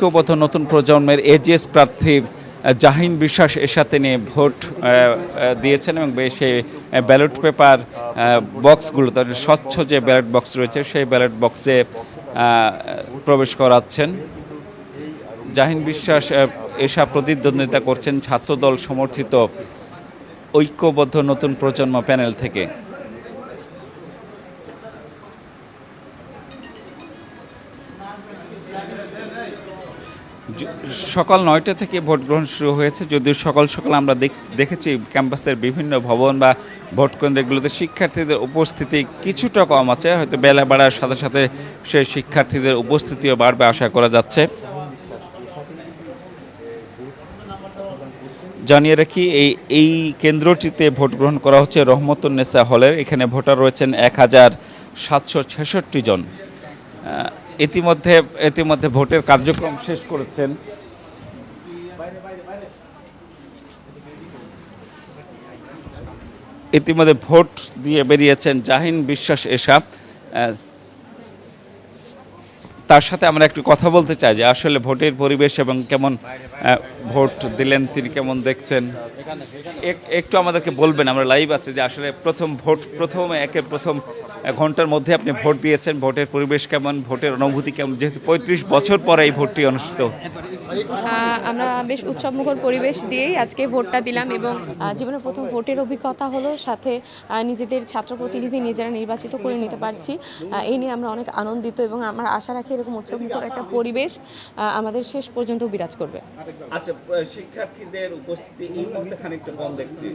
ঐক্যবদ্ধ নতুন প্রজন্মের এজিএস প্রার্থী জাহিন বিশ্বাস এর সাথে নিয়ে ভোট দিয়েছেন এবং সেই ব্যালট পেপার বক্সগুলো তাদের স্বচ্ছ যে ব্যালট বক্স রয়েছে, সেই ব্যালট বক্সে প্রবেশ করাচ্ছেন। জাহিন বিশ্বাস এসা প্রতিদ্বন্দ্বিতা করছেন ছাত্রদল সমর্থিত ঐক্যবদ্ধ নতুন প্রজন্ম প্যানেল থেকে। সকাল নয়টা থেকে ভোট গ্রহণ শুরু হয়েছে। যদিও সকাল সকাল আমরা দেখ- দেখেছি ক্যাম্পাসের বিভিন্ন ভবন বা ভোট কেন্দ্রগুলোতে শিক্ষার্থীদের উপস্থিতি কিছুটা কম আছে। হয়তো বেলা বাড়ার সাথে সাথে সেই শিক্ষার্থীদের উপস্থিতিও বাড়বে আশা করা যাচ্ছে। জানিয়ে রাখি, এই এই কেন্দ্রটিতে ভোট গ্রহণ করা হচ্ছে রহমতুন্নেসা হলের। এখানে ভোটার রয়েছেন এক হাজার সাতশো ছেষট্টি জন। ইতিমধ্যে ইতিমধ্যে ভোটের কার্যক্রম শেষ করেছেন। ইতিমধ্যে ভোট দিয়ে বেরিয়েছেন জাহিন বিশ্বাস এসব তার সাথে আমরা একটু কথা বলতে চাই যে আসলে ভোটের পরিবেশ এবং কেমন ভোট দিলেন, তিনি কেমন দেখছেন? এক- একটু আমাদেরকে বলবেন, আমরা লাইভ আছে যে আসলে প্রথম ভোট, প্রথম একে প্রথম ঘণ্টার মধ্যে আপনি ভোট দিয়েছেন ভোটের পরিবেশ কেমন ভোটের অনুভূতি কেমন? যেহেতু পঁয়ত্রিশ বছর পরে এই ভোটটি অনুষ্ঠিত আমরা বেশ উৎসবমুখর পরিবেশ দিয়েই আজকে ভোটটা দিলাম এবং জীবনের প্রথম ভোটের অভিজ্ঞতা হলো সাথে নিজেদের ছাত্র প্রতিনিধি নিজেরা নির্বাচিত করে নিতে পারছি। এই নিয়ে আমরা অনেক আনন্দিত এবং আমার আশা রাখি এরকম উৎসবমুখর একটা পরিবেশ আমাদের শেষ পর্যন্ত বিরাজ করবে। আচ্ছা শিক্ষার্থীদের উপস্থিতি এই মুহূর্তে খানিকটা কম দেখছি।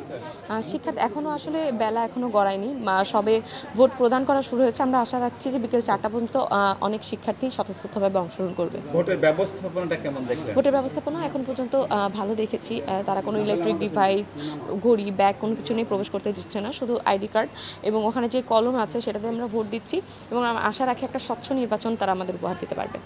শিক্ষার্থী এখনও আসলে বেলা এখনও গড়ায়নি। মা, সবে ভোট প্রদান করা শুরু হয়েছে। আমরা আশা রাখছি যে বিকেল চারটা পর্যন্ত অনেক শিক্ষার্থী স্বতঃস্ফূর্তভাবে অংশগ্রহণ করবে। ভোটের ব্যবস্থাপনাটা কেমন দেখলেন? ভোটের ব্যবস্থাপনা এখন পর্যন্ত ভালো দেখেছি। তারা কোনো ইলেকট্রিক ডিভাইস ঘড়ি ব্যাগ কোনো কিছু নিয়ে প্রবেশ করতে দিচ্ছে না শুধু আইডি কার্ড এবং ওখানে যে কলম আছে সেটাতে আমরা ভোট দিচ্ছি এবং আশা রাখি একটা স্বচ্ছ নির্বাচন তারা আমাদের উপহার দিতে পারবে।